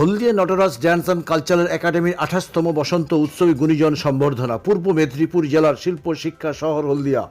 Haldia Nataraj dance and cultural একাডেমির আঠাশতম বসন্ত উৎসবে গুণীজন সম্বর্ধনা। পূর্ব মেদিনীপুর জেলার শিল্প, শিক্ষা শহর হলদিয়া।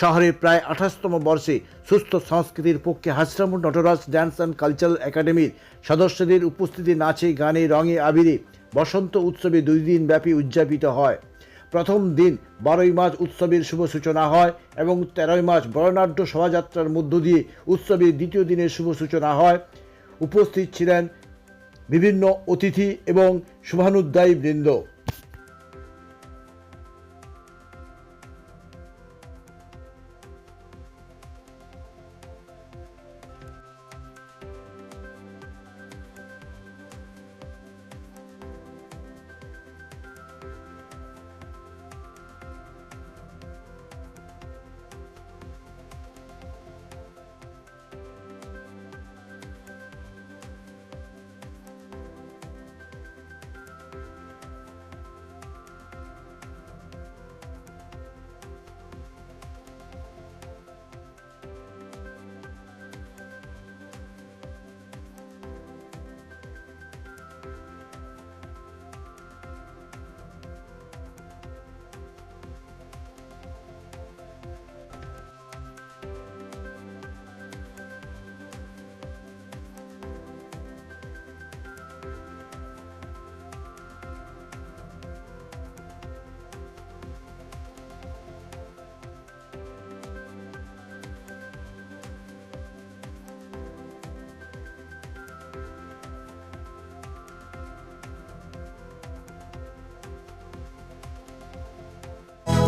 শহরের প্রায় আঠাশতম বর্ষে সুস্থ সংস্কৃতির পক্ষে হাসরামুর নটরাজ ড্যান্স অ্যান্ড কালচারাল একাডেমির সদস্যদের উপস্থিতি নাচে, গানে, রঙে আবিরে বসন্ত উৎসবে দুই দিন ব্যাপী উদযাপিত হয়। প্রথম দিন বারোই মার্চ উৎসবের শুভ সূচনা হয় এবং তেরোই মার্চ বর্ণাঢ্য শোভাযাত্রার মধ্য দিয়ে উৎসবের দ্বিতীয় দিনের শুভ সূচনা হয়। উপস্থিত ছিলেন বিভিন্ন অতিথি এবং শুভানুদ্দায়ী বৃন্দ।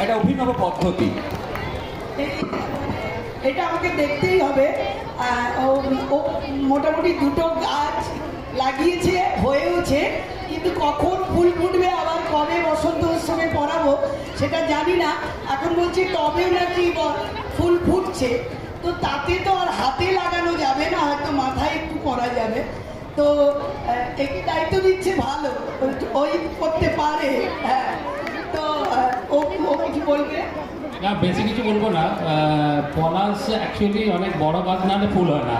একটা অভিনব পদ্ধতি। এটা আমাকে দেখতেই হবে। ও- মোটামুটি দুটো গাছ লাগিয়েছে, হয়েওছে। কিন্তু কখন ফুল ফুটবে, আবার কবে বসন্ত উৎসবে পড়াবো সেটা জানি না। এখন বলছি টবেও নাকি ফুল ফুটছে। তো তাতে তো আর হাতে লাগানো যাবে না, হয়তো মাথায় একটু করা যাবে। তো একটু দায়িত্ব দিচ্ছে ভালো, ওই করতে পারে হ্যাঁ। না, বেশি কিছু বলব না। পলাশ অ্যাকচুয়ালি অনেক বড় গাছ না ফুল হয় না।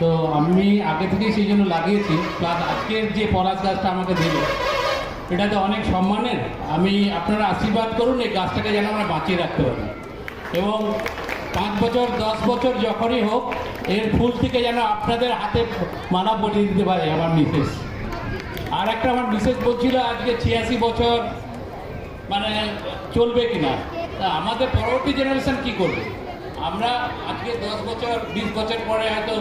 তো আমি আগে থেকেই সেই জন্য লাগিয়েছি। প্লাস আজকের যে পলাশ গাছটা আমাকে দিল এটা তো অনেক সম্মানের। আমি, আপনারা আশীর্বাদ করুন, এই গাছটাকে যেন আমরা বাঁচিয়ে রাখতে পারি। এবং পাঁচ বছর, দশ বছর যখনই হোক, এর ফুল থেকে যেন আপনাদের হাতে মালা পরিয়ে দিতে পারে, আমার মিসেস আর একটা আমার মিসেস বলছিল, আজকে ছিয়াশি বছর মানে চলবে কিনা? তা আমাদের পরবর্তী জেনারেশন কি করবে? আমরা আজকে দশ বছর, বিশ বছর পরে হয়তো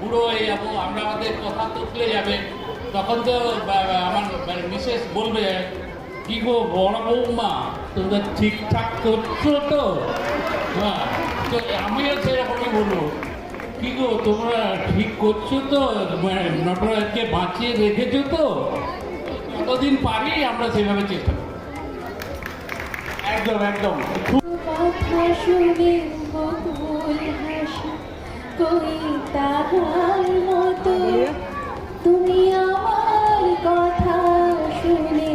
বুড়ো হয়ে যাব, আমরা আমাদের কথা তুলে যাবে। তখন তো আমার মিসেস বলবে, কি গো বড় বৌমা, তোমরা ঠিকঠাক করছ তো? হ্যাঁ তো আমিও সেরকমই বলব। কি গো, তোমরা ঠিক করছ তো? মানে নটরাজকে বাঁচিয়ে রেখেছো তো? কতদিন পারি আমরা সেভাবে চেষ্টা একদম একদম। কথা শুনে হাসি কই তাহার মতো তুমি আমার কথা শুনে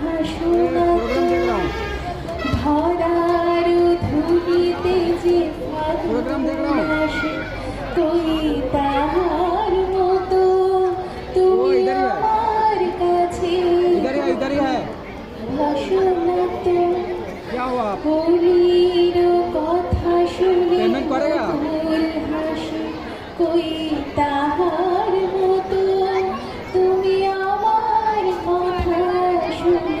হাসো না ধরার ধুলিতে যে ফাগুন আসে কই তাহার মতো তুমি আমার কাছে হাসো তো হরির কথা শুনে কই তাহার মতো? তুমি আমার কথা শুনে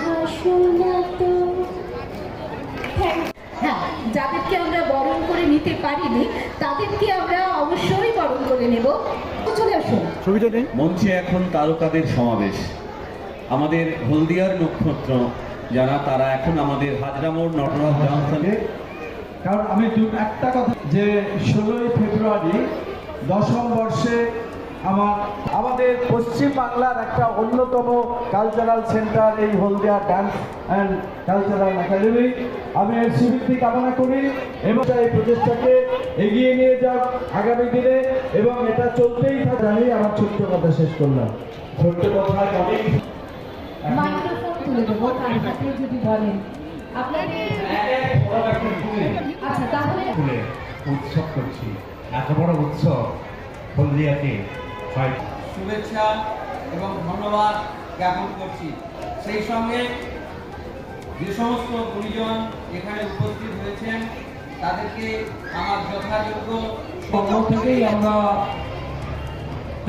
হাসো না তো। হ্যাঁ যাদেরকে আমরা বরণ করে নিতে পারিনি তাদেরকে আমরা অবশ্যই বরণ করে নেব। চলে আসুন। ছবিটা নেই? মঞ্চে এখন তারকাদের সমাবেশ। আমাদের হলদিয়ার নক্ষত্র যারা তারা এখন আমাদের হাজরামোড় নটরাজ জনসনে কারণ আমি দু একটা কথা যে ষোলোই ফেব্রুয়ারি দশম বর্ষে আমার আমাদের পশ্চিম বাংলার একটা অন্যতম কালচারাল সেন্টার এই Haldia dance and cultural academy আমি এর সুবৃদ্ধি কামনা করি এবং এই প্রচেষ্টাকে এগিয়ে নিয়ে যাক আগামী দিনে এবং এটা চলতেই থাকে। আমি আমার ছোট্ট কথা শেষ করলাম। ছোট্ট কথা অনেক তুলে দেবো কার হাতে যদি বলেন। আপনাদের আচ্ছা তাহলে উৎসব করছি। এত বড় উৎসব হলদিয়াতে শুভেচ্ছা এবং ধন্যবাদ জ্ঞাপন করছি। সেই সঙ্গে যে সমস্ত গুণীজন এখানে উপস্থিত হয়েছেন তাদেরকে আমার যথাযোগ্য পক্ষ থেকেই আমরা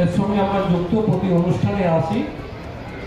এর সঙ্গে আমরা যুক্ত প্রতি অনুষ্ঠানে আসি।